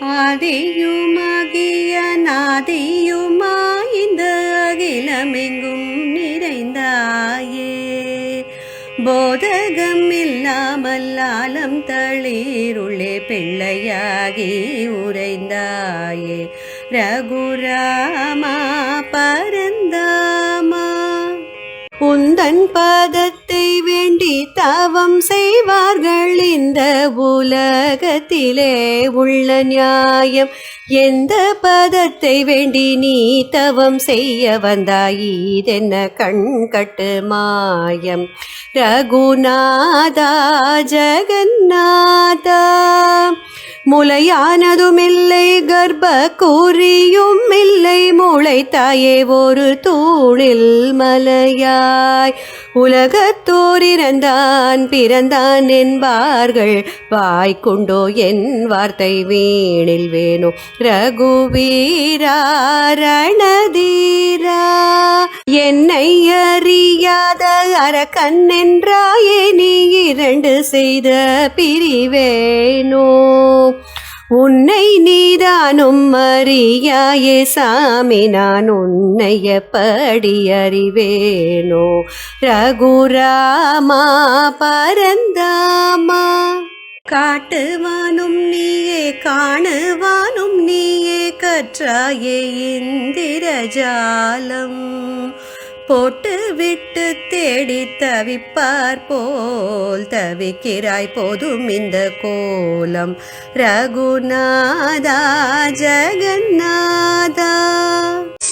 ஆதியுமாகிய நாதியுமாய்ந்த அகிலமெங்கும் நிறைந்தாயே. போதகம் இல்லாமல் ஆலம் தளிருளே பிள்ளையாகி உரைந்தாயே ரகுராமா உந்தன் பாதத்தை வேண்டி தவம் செய்வார்கள் இந்த உலகத்திலே உள்ள நியாயம். எந்த பதத்தை வேண்டி நீ தவம் செய்ய வந்தாயிதென்ன கண் கட்டு மாயம்? ரகுநாதா ஜெகநாதா முளையானதுமில்லை கர்ப்ப கூறியும் இல்லை முளைத்தாயே ஒரு தூணில் மலையாய். உலகத்தோர் இறந்தான் பிறந்தான் என்பார்கள். வாய்க்குண்டோ என் வார்த்தை வீணில் வேணோ. ரகுவீரா ரணதீரா என்னை அறியாத அரக்கன் என்றாயே நீ இரண்டு செய்த பிரிவே. உன்னை நீதானும் அறியாயே சாமி நான் உன்னைய படி அறிவேனோ ரகுராமா பரந்தாமா காட்டுவானும் நீயே காணுவானும் நீயே கற்றாயே இந்திரஜாலம். போட்டு விட்டு தேடி தவிப்பார் போல் தவிக்கிறாய் போதும் இந்த கோலம். ரகுநாதா ஜெகநாதா.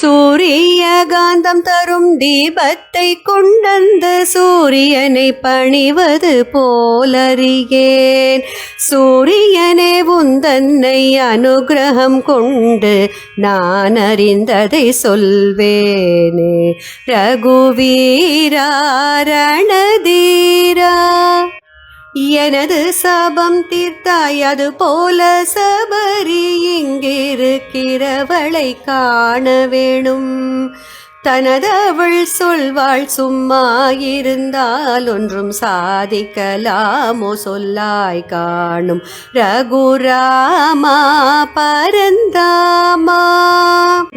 சூரிய காந்தம் தரும் தீபத்தை கொண்டந்த சூரியனை பணிவது போலறியேன். சூரியனே உந்தன்னை அனுகிரகம் கொண்டு நான் அறிந்ததை சொல்வேனே. ரகுவீரா ரணதீரா. எனது சாபம் தீர்த்தாய் அது போல சபரி இங்கிருக்கிறவளை காண வேணும். தனதவள் சொல்வாள் சும்மா இருந்தால் ஒன்றும் சாதிக்கலாமோ? சொல்லாய் காணும் ரகுராமா பரந்தாமா.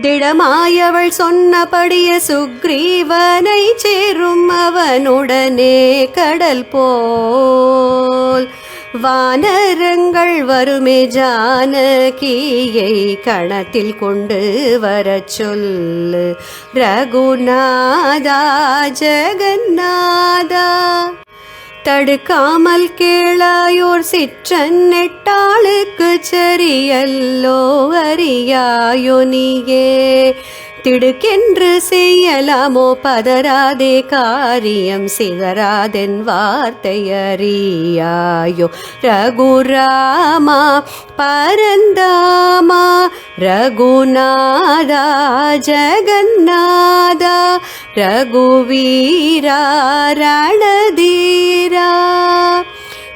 திடமாயவள் சொன்னபடிய சுக்ரீவனை சேரும் அவனுடனே கடல் போல். வானரங்கள் வருமே ஜானகியை கணத்தில் கொண்டு வர சொல்லு ரகுநாதா ஜெகநாதா தடுக்காமல் கேளாயோர் சிற்றன் நெட்டாளுக்கு சரியல்லோ அறியாயோ நீயே. திடுக்கென்று செய்யலாமோ பதராதே காரியம் சிதறாதென் வார்த்தையறியாயோ. ரகுராமா பரந்தாமா ரகுநாதா ஜெகநாதா ரகுவீரா ரணதீரா.